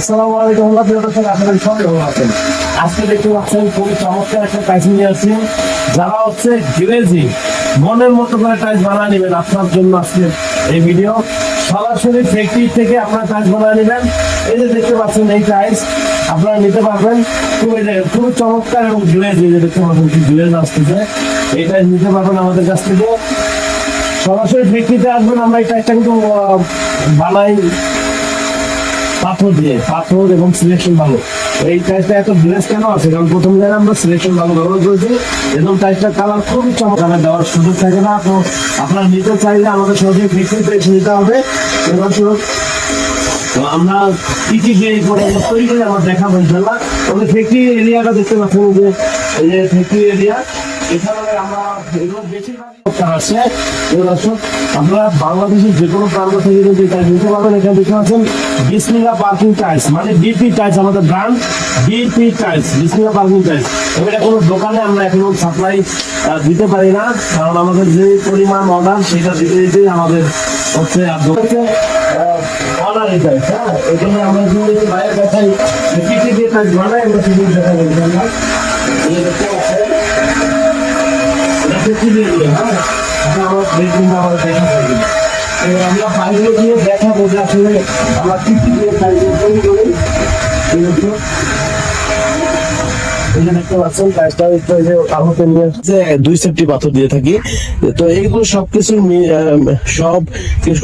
আসসালামু আলাইকুম আল্লাহ প্রিয় দর্শক আপনারা সবাই ভালো আছেন। আজকে দেখতে পাচ্ছেন খুবই চমৎকার একটা টাইস নিয়ে আসছি। যারা হচ্ছে গ্রেজি মনের মতো করে টাইস বানিয়ে নেবেন আপনার জন্য আজকে এই ভিডিও সরাসরি ফ্যাক্টরি থেকে আপনারা টাইস বানিয়ে নেবেন। এই যে দেখতে পাচ্ছেন এই টাইস আপনারা নিতে পারবেন। খুবই খুবই চমৎকার এবং এই যে দেখতে পাচ্ছেন কি গ্লেজ আসতেছে। এই টাইস নিতে পারবেন আমাদের কাছ থেকে। সরাসরি ফ্যাক্টরিতে আসবেন, আমরা এই টাইসটা কিন্তু বানাই। পাথর দিয়ে, পাথর এবং সিলেকশন ভালো এই টাইপটা এত ড্রেস কেন আছে? কারণ প্রথম জায়গায় আমরা সিলেকশন ভালো ব্যবহার করেছি। এবং টাইপটা কালার খুবই চমৎকার দেওয়ার সুযোগ থাকে না, তো আপনারা নিতে চাইলে আমাদের সহজে বিক্রিতে এসে নিতে হবে। এবার তো আমরা কি কি করে তৈরি আমরা দেখাবো ইনশাল্লাহ আমাদের ফ্যাক্টরি এরিয়াটা দেখতে পাচ্ছেন যে যে ফ্যাক্টরি এরিয়া এখানে আমরা এগুলো বেশিরভাগ দোকান আছে এবার দর্শক, আপনারা বাংলাদেশের যে কোনো প্রান্ত থেকে যদি টাইস এখানে দেখতে পাচ্ছেন পার্কিং টাইলস মানে ডিপি টাইলস, আমাদের brand DP tiles Bismillah parking এবার এটা কোনো দোকানে আমরা এখন সাপ্লাই দিতে পারি না, কারণ আমাদের যে পরিমাণ অর্ডার সেটা দিতে দিতে আমাদের হচ্ছে অর্ডার এটা হ্যাঁ এই জন্য আমরা যদি বাইরে দেখাই কি কি দিয়ে বানাই আমরা এই দিলে হ্যাঁ? আমার বেডরুমটা আমার দেখা থাকবে আমরা বাইরে গিয়ে দেখাবো যে আসলে আমরা কি কি দিয়ে টাইলস তৈরি করি যে দেখতে পাচ্ছেন টাইলসটা একটু যে কাগজে নিয়ে আসছে দুই সেফটি পাথর দিয়ে থাকি। তো এইগুলো সবকিছু সব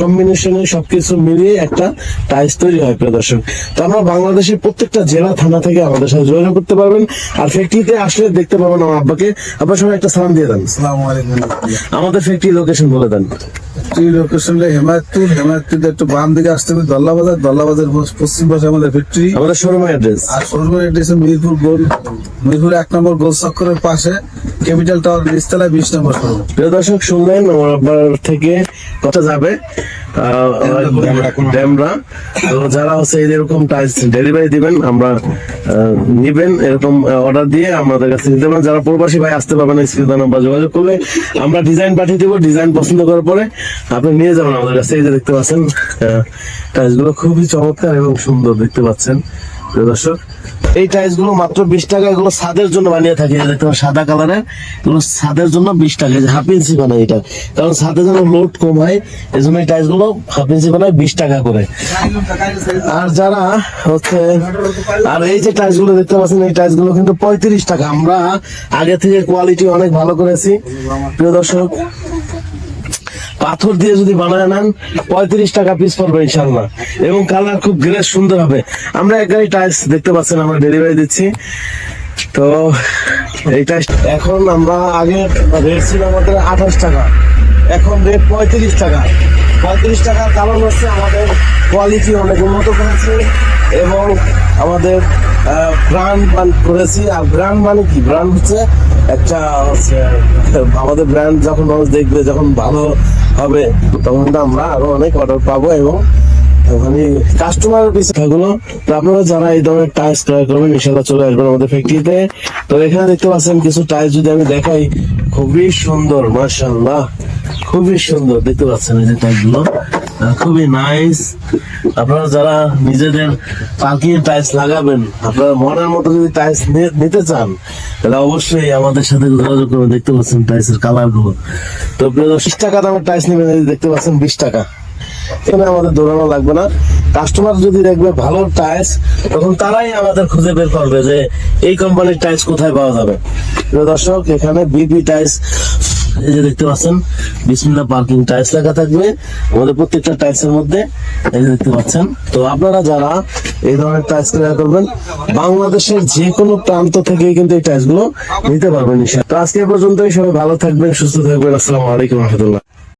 কম্বিনেশনে সবকিছু মিলিয়ে একটা টাইলস তৈরি হয় প্রিয় দর্শক। তো আমরা বাংলাদেশের প্রত্যেকটা জেলা থানা থেকে আমাদের সাথে যোগাযোগ করতে পারবেন। আর ফ্যাক্টরিতে আসলে দেখতে পাবেন আমার আব্বাকে। আপনার সবাই একটা সালাম দিয়ে দেন। আমাদের ফ্যাক্টরি লোকেশন বলে দেন। Factory location Hemayetpur. হেমায়তপুর একটু বাম দিকে আসতে হবে দল্লা বাজার দল্লা বাজার পশ্চিম পাশে আমাদের ফ্যাক্টরি আমাদের শোরুমের অ্যাড্রেস আর সরকারি এড্রেস মিরপুর গোল মিরপুর এক নম্বর গোল চক্করের পাশে ক্যাপিটাল টাওয়ার নিচতলা বিশ নম্বর প্রিয় দর্শক, শুনলেন আমার আব্বার থেকে কথা যাবে। ড্যামরা। তো যারা হচ্ছে এরকম টাইলস ডেলিভারি দিবেন, আমরা নিবেন এরকম অর্ডার দিয়ে আমাদের কাছে নিতে পারেন। যারা প্রবাসী ভাই আসতে পারবেন স্ক্রিন নাম্বার যোগাযোগ করলে আমরা ডিজাইন পাঠিয়ে দেবো। ডিজাইন পছন্দ করার পরে আপনি নিয়ে যাবেন আমাদের কাছে। এই যে দেখতে পাচ্ছেন টাইলসগুলো খুবই চমৎকার এবং সুন্দর দেখতে পাচ্ছেন দর্শক। এই টাইলসগুলো মাত্র বিশ টাকা, এগুলো ছাদের জন্য বানিয়ে থাকে। দেখতে সাদা কালারের এগুলো ছাদের জন্য বিশ টাকা হাফ ইঞ্চি বানাই এটা। কারণ ছাদের জন্য লোড কম হয় এই জন্য এই টাইলসগুলো হাফ ইঞ্চি বানায় বিশ টাকা করে। আর যারা হচ্ছে, আর এই যে টাইলসগুলো দেখতে পাচ্ছেন, এই টাইলসগুলো কিন্তু পঁয়ত্রিশ টাকা। আমরা আগে থেকে কোয়ালিটি অনেক ভালো করেছি। প্রিয় দর্শক পাথর দিয়ে যদি বানায় নেন, পঁয়ত্রিশ টাকা পিস পড়বে ইনশাল্লাহ এবং কালার খুব গ্রেস সুন্দর হবে। আমরা এক গাড়ি টাইলস দেখতে পাচ্ছেন, আমরা ডেলিভারি দিচ্ছি। তো এইটা এখন আমরা আগে রেট ছিল আমাদের আঠাশ টাকা, এখন রেট পঁয়ত্রিশ টাকা। পঁয়ত্রিশ টাকার কারণ হচ্ছে। আমাদের কোয়ালিটি অনেক উন্নত করেছে এবং আমাদের ব্র্যান্ড করেছি। আর ব্র্যান্ড মানে কি? ব্র্যান্ড হচ্ছে একটা আমাদের ব্র্যান্ড যখন মানুষ দেখবে, যখন ভালো হবে, তখন আমরা আরও অনেক অর্ডার পাবো এবং ওখানে কাস্টমারের তো আপনারা যারা এই ধরনের টাইলস ক্রয় করবেন, ইনশাল্লাহ চলে আসবেন আমাদের ফ্যাক্টরিতে তো এখানে দেখতে পাচ্ছেন, কিছু টাইলস যদি আমি দেখাই, খুবই সুন্দর মাশাল্লাহ খুবই সুন্দর, দেখতে পাচ্ছেন এই যে টাইলসগুলো খুবই নাইস আপনারা যারা নিজেদের পার্কিং টাইলস লাগাবেন, আপনারা মনের মতো যদি টাইলস নিতে চান, তাহলে অবশ্যই আমাদের সাথে যোগাযোগ করবেন দেখতে পাচ্ছেন টাইলসের কালারগুলো তো 20 টাকা দামের টাইলস নেবেন দেখতে পাচ্ছেন বিশ টাকা। এখানে আমাদের দৌড়ানো লাগবে না। কাস্টমার যদি দেখবে ভালো টাইলস তখন তারাই আমাদের খুঁজে বের করবে যে এই কোম্পানির টাইলস কোথায় পাওয়া যাবে। দর্শক, এখানে বিবি টাইলস এই যে দেখতে পাচ্ছেন বিসমিল্লা পার্কিং টাইলস লেখা থাকবে। আমাদের প্রত্যেকটা টাইলসের মধ্যে এই যে দেখতে পাচ্ছেন। তো আপনারা যারা এই ধরনের টাইলস ক্রয় করবেন, বাংলাদেশের যে কোনো প্রান্ত থেকে কিন্তু এই টাইলসগুলো নিতে পারবেন। তো আজকে পর্যন্ত পর্যন্তই, সবাই ভালো থাকবেন, সুস্থ থাকবেন। আসসালামু আলাইকুম রহমতুল্লাহ।